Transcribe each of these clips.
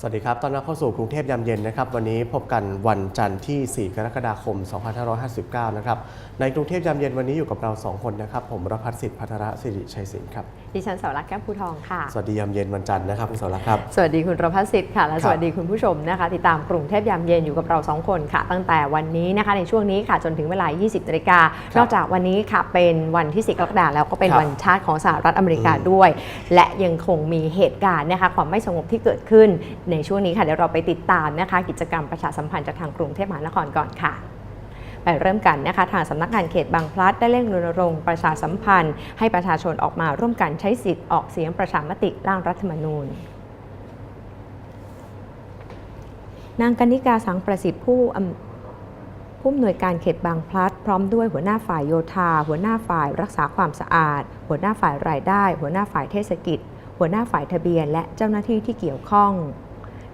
สวัสดีครับ ตอนรับเข้าสู่กรุงเทพยามเย็นนะครับ วันนี้พบกันวันจันทร์ที่ 4 กรกฎาคม 2559 นะครับ ในกรุงเทพยามเย็นวันนี้อยู่กับเรา 2 คนนะครับ ผมรพัฒน์สิทธิ์พัทระสิริชัยศิลป์ครับ ดิฉันสาวรักษ์แก้วภูทองค่ะ สวัสดียามเย็นวันจันทร์นะครับคุณสวรักษ์ครับ สวัสดีคุณรพัฒน์สิทธิ์ค่ะ และครับสวัสดีคุณผู้ชมนะคะ ติดตามกรุงเทพยามเย็นอยู่กับเรา 2 คนค่ะ ตั้งแต่วันนี้นะคะ ในช่วงนี้ค่ะจนถึงเวลา 20นาฬิกาครับนอกจากวันนี้ค่ะเป็นวันที่ 4 กรกฎาคมแล้วก็เป็นครับวันชาติของสหรัฐอเมริกาอืมด้วย และยังคงมีเหตุการณ์นะคะความไม่สงบที่เกิดขึ้นในช่วงนี้ค่ะเดี๋ยวเราไปติดตามนะคะ กิจกรรมประชาสัมพันธ์จากทางกรุงเทพมหานครก่อนค่ะไปเริ่มกันนะคะทางสำนักงานเขตบางพลัดได้เร่งรณรงค์ประชาสัมพันธ์ ให้ประชาชนออกมาร่วมกันใช้สิทธิ์ออกเสียงประชามติร่างรัฐธรรมนูญนางกนิกาสังประสิทธิ์ผู้ผู้อำนวยการเขตบางพลัด พร้อมด้วยหัวหน้าฝ่ายโยธา หัวหน้าฝ่ายรักษาความสะอาด หัวหน้าฝ่ายรายได้ หัวหน้าฝ่ายเทศกิจ หัวหน้าฝ่ายทะเบียน และเจ้าหน้าที่ที่เกี่ยวข้อง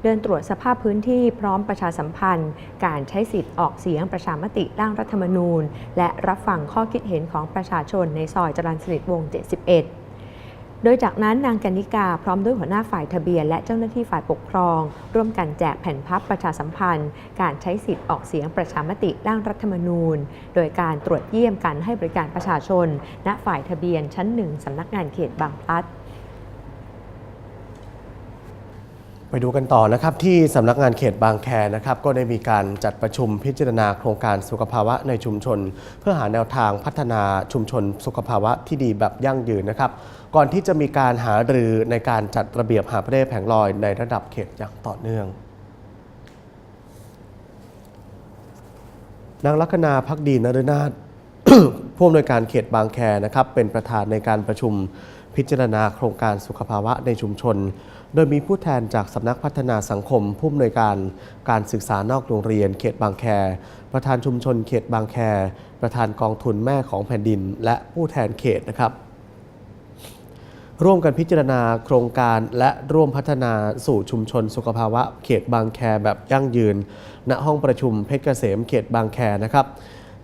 เดินตรวจสภาพพื้นที่พร้อมประชาสัมพันธ์ การใช้สิทธิ์ออกเสียงประชามติร่างรัฐธรรมนูญ และรับฟังข้อคิดเห็นของประชาชนในซอยจรัญสนิทวง 71โดยจากนั้นนางกนิกาพร้อมด้วยหัวหน้าฝ่ายทะเบียน และเจ้าหน้าที่ฝ่ายปกครอง ร่วมกันแจกแผ่นพับประชาสัมพันธ์ การใช้สิทธิ์ออกเสียงประชามติร่างรัฐธรรมนูญ โดยการตรวจเยี่ยมการให้บริการประชาชน ณฝ่ายทะเบียนชั้นหนึ่งสำนักงานเขตบางพลัด ไปดูกันต่อนะครับที่สำนักงานเขตบางแคนะครับก็ได้มีการจัดประชุมพิจารณาโครงการสุขภาวะในชุมชน เพื่อหาแนวทางพัฒนาชุมชนสุขภาวะที่ดีแบบยั่งยืนนะครับ ก่อนที่จะมีการหารือในการจัดระเบียบหาประเทศแผงลอยในระดับเขตอย่างต่อเนื่องนางลัคนาพักดีนฤนาถผู้อำนวยการเขตบางแคนะครับเป็นประธานในการประชุม พิจารณาโครงการสุขภาวะในชุมชน โดยมีผู้แทนจากสำนักพัฒนาสังคมผู้อำนวยการการศึกษานอกโรงเรียนเขตบางแค ประธานชุมชนเขตบางแค ประธานกองทุนแม่ของแผ่นดิน และผู้แทนเขตนะครับร่วมกันพิจารณาโครงการและร่วมพัฒนาสู่ชุมชนสุขภาวะเขตบางแคแบบยั่งยืน ณห้องประชุมเพชรเกษมเขตบางแคนะครับ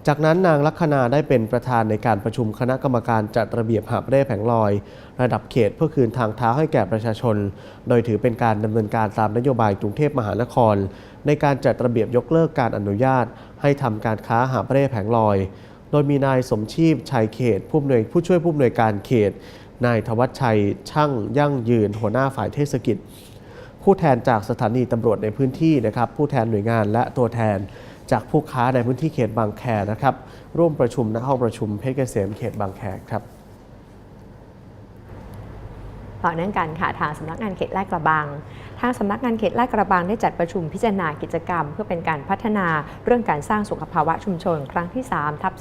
จากนั้นนางลัคนาได้เป็นประธานในการประชุมคณะกรรมการจัดระเบียบหาบเร่แผงลอย ระดับเขตเพื่อคืนทางเท้าให้แก่ประชาชน โดยถือเป็นการดำเนินการตามนโยบายกรุงเทพมหานคร ในการจัดระเบียบยกเลิกการอนุญาต ให้ทำการค้าหาบเร่แผงลอย โดยมีนายสมชีพชัยเขต ผู้อำนวยผู้ช่วยผู้อำนวยการเขต นายธวัชชัย ช่างยั่งยืน หัวหน้าฝ่ายเทศกิจ ผู้แทนจากสถานีตำรวจในพื้นที่นะครับผู้แทนหน่วยงานและตัวแทน จากผู้ค้าในพื้นที่เขตบางแคนะครับ ร่วมประชุมณห้องประชุมเพชรเกษมเขตบางแคครับต่อเนื่องกันค่ะทางสำนักงานเขตลาดกระบัง ทางสำนักงานเขตลาดกระบังได้จัดประชุมพิจารณากิจกรรม เพื่อเป็นการพัฒนาเรื่องการสร้างสุขภาวะชุมชน ครั้งที่3ทับ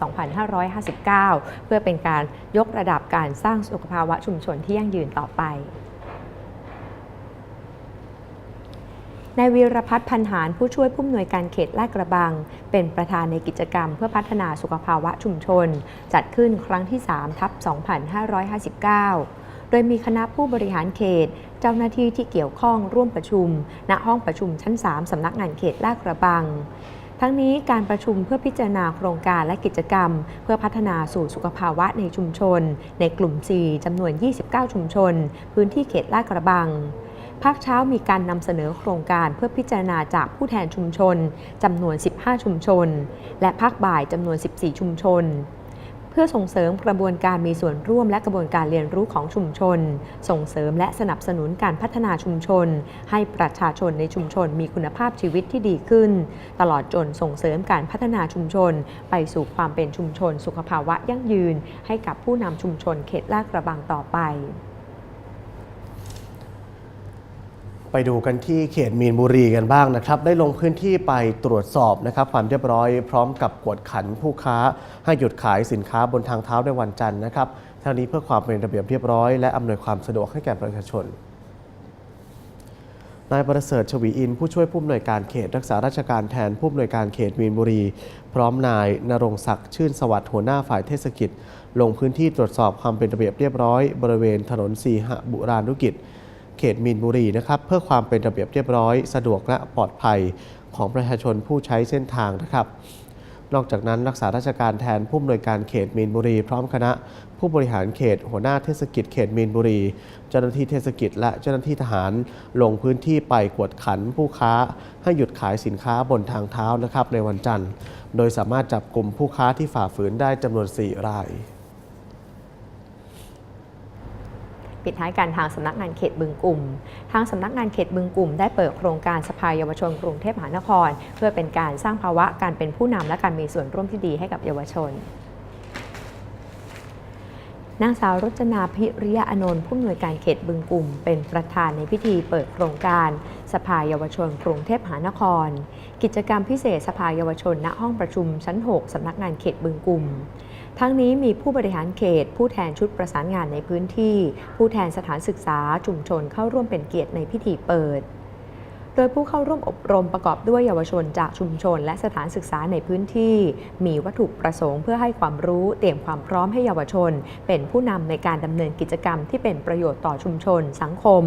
2559 เพื่อเป็นการยกระดับการสร้างสุขภาวะชุมชนที่ยั่งยืนต่อไป นายวีรพัฒน์พันหารผู้ช่วยผู้อำนวยการเขตลาดกระบัง เป็นประธานในกิจกรรมเพื่อพัฒนาสุขภาวะชุมชน จัดขึ้นครั้งที่ 3 ทับ 2559 โดยมีคณะผู้บริหารเขต เจ้าหน้าที่ที่เกี่ยวข้องร่วมประชุม ณห้องประชุมชั้น 3 สำนักงานเขตลาดกระบังทั้งนี้การประชุมเพื่อพิจารณาโครงการและกิจกรรม เพื่อพัฒนาสู่สุขภาวะในชุมชน ในกลุ่ม 4 จำนวน 29 ชุมชน พื้นที่เขตลาดกระบัง ภาคเช้ามีการนำเสนอโครงการเพื่อพิจารณาจากผู้แทนชุมชนจำนวน 15 ชุมชน และภาคบ่ายจำนวน 14 ชุมชน เพื่อส่งเสริมกระบวนการมีส่วนร่วมและกระบวนการเรียนรู้ของชุมชน ส่งเสริมและสนับสนุนการพัฒนาชุมชน ให้ประชาชนในชุมชนมีคุณภาพชีวิตที่ดีขึ้น ตลอดจนส่งเสริมการพัฒนาชุมชน ไปสู่ความเป็นชุมชน สุขภาวะยั่งยืน ให้กับผู้นำชุมชนเขตลาดกระบังต่อไป ไปดูกันที่เขตมีนบุรีกันบ้างนะครับ ได้ลงพื้นที่ไปตรวจสอบนะครับ ความเรียบร้อยพร้อมกับกวดขันผู้ค้า ให้หยุดขายสินค้าบนทางเท้าในวันจันทร์นะครับทั้งนี้เพื่อความเป็นระเบียบเรียบร้อยและอำนวยความสะดวกให้แก่ประชาชนนายประเสริฐชวีอินผู้ช่วยผู้อำนวยการเขตรักษาราชการแทนผู้อำนวยการเขตมีนบุรี พร้อมนายนรงศักดิ์ชื่นสวัสดิ์หัวหน้าฝ่ายเทศกิจ ลงพื้นที่ตรวจสอบความเป็นระเบียบเรียบร้อย บริเวณถนนสีหบุรานุกิจ เขตมีนบุรีนะครับเพื่อความเป็นระเบียบเรียบร้อย สะดวกและปลอดภัยของประชาชนผู้ใช้เส้นทางนะครับ นอกจากนั้นรักษาราชการแทนผู้อำนวยการเขตมีนบุรี พร้อมคณะ ผู้บริหารเขต หัวหน้าเทศกิจเขตมีนบุรี เจ้าหน้าที่เทศกิจและเจ้าหน้าที่ทหารลงพื้นที่ไปกวดขันผู้ค้า ให้หยุดขายสินค้าบนทางเท้านะครับในวันจันทร์ โดยสามารถจับกลุ่มผู้ค้าที่ฝ่าฝืนได้จำนวน 4 ราย ปิดท้ายการทางสำนักงานเขตบึงกลุ่ม ทางสำนักงานเขตบึงกลุ่ม ได้เปิดโครงการสภาเยาวชนกรุงเทพมหานคร เพื่อเป็นการสร้างภาวะการเป็นผู้นำและการมีส่วนร่วมที่ดีให้กับเยาวชนนางสาวรจนาพิริยะอนนท์ผู้อำนวยการเขตบึงกลุ่ม เป็นประธานในพิธีเปิดโครงการ สภาเยาวชนกรุงเทพมหานคร กิจกรรมพิเศษสภาเยาวชนณห้องประชุมชั้น 6 สำนักงานเขตบึงกลุ่ม ทั้งนี้มีผู้บริหารเขต ผู้แทนชุดประสานงานในพื้นที่ ผู้แทนสถานศึกษาชุมชนเข้าร่วมเป็นเกียรติในพิธีเปิด โดยผู้เข้าร่วมอบรมประกอบด้วยเยาวชนจากชุมชน และสถานศึกษาในพื้นที่ มีวัตถุประสงค์เพื่อให้ความรู้เตรียมความพร้อมให้เยาวชน เป็นผู้นำในการดำเนินกิจกรรมที่เป็นประโยชน์ต่อชุมชน สังคม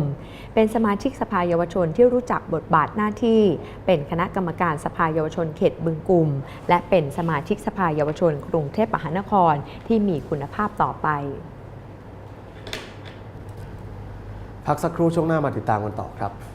เป็นสมาชิกสภาเยาวชนที่รู้จักบทบาทหน้าที่ เป็นคณะกรรมการสภาเยาวชนเขตบึงกลุ่ม และเป็นสมาชิกสภาเยาวชน กรุงเทพมหานครที่มีคุณภาพต่อไป พักสักครู่ช่วงหน้ามาติดตามกันต่อครับ